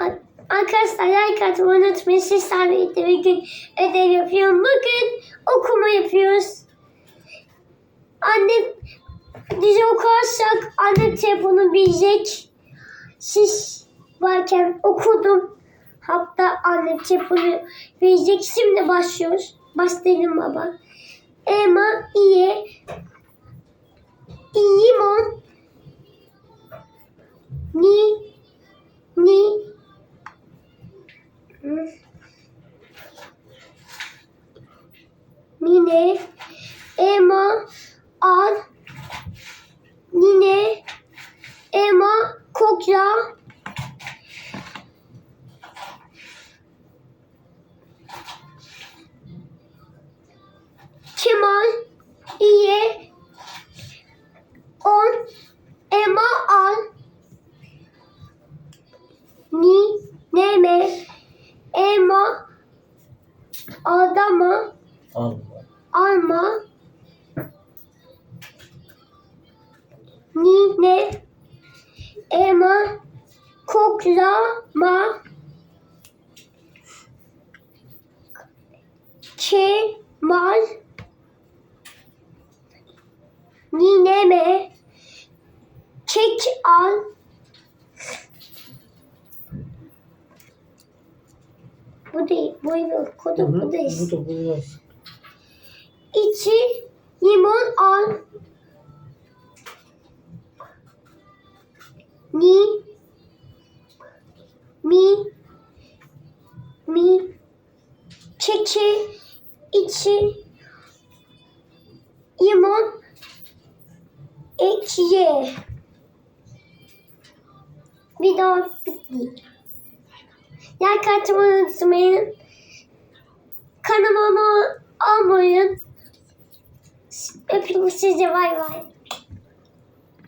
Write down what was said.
Ar- Arkadaşlar like atmayı unutmayın. Sizlerle birlikte bir gün ödev yapıyorum. Bugün okuma yapıyoruz. Annem dizi okursak annem telefonu bilecek. Siz varken okudum. Hatta annem telefonu bilecek. Şimdi başlıyoruz. Başlayalım baba. Elma, iyi. Elma. Al. Nine. Elma. Kokla. Kemal. İyi. On. Elma al. Ni. Neme. Elma. Adama. Allah. Alma. Nine. Elma. Koklama. Kemal. Nineme. Kek al. Bu değil. Bu Kodu hı, bu değil. Bu da bu yaz. İçi limon al. Ni mi mi çeki içi limon. Bir daha bitti. Yer kartımı unutmayın. Kanalıma almayın. Öpüyorum sizi bay bay.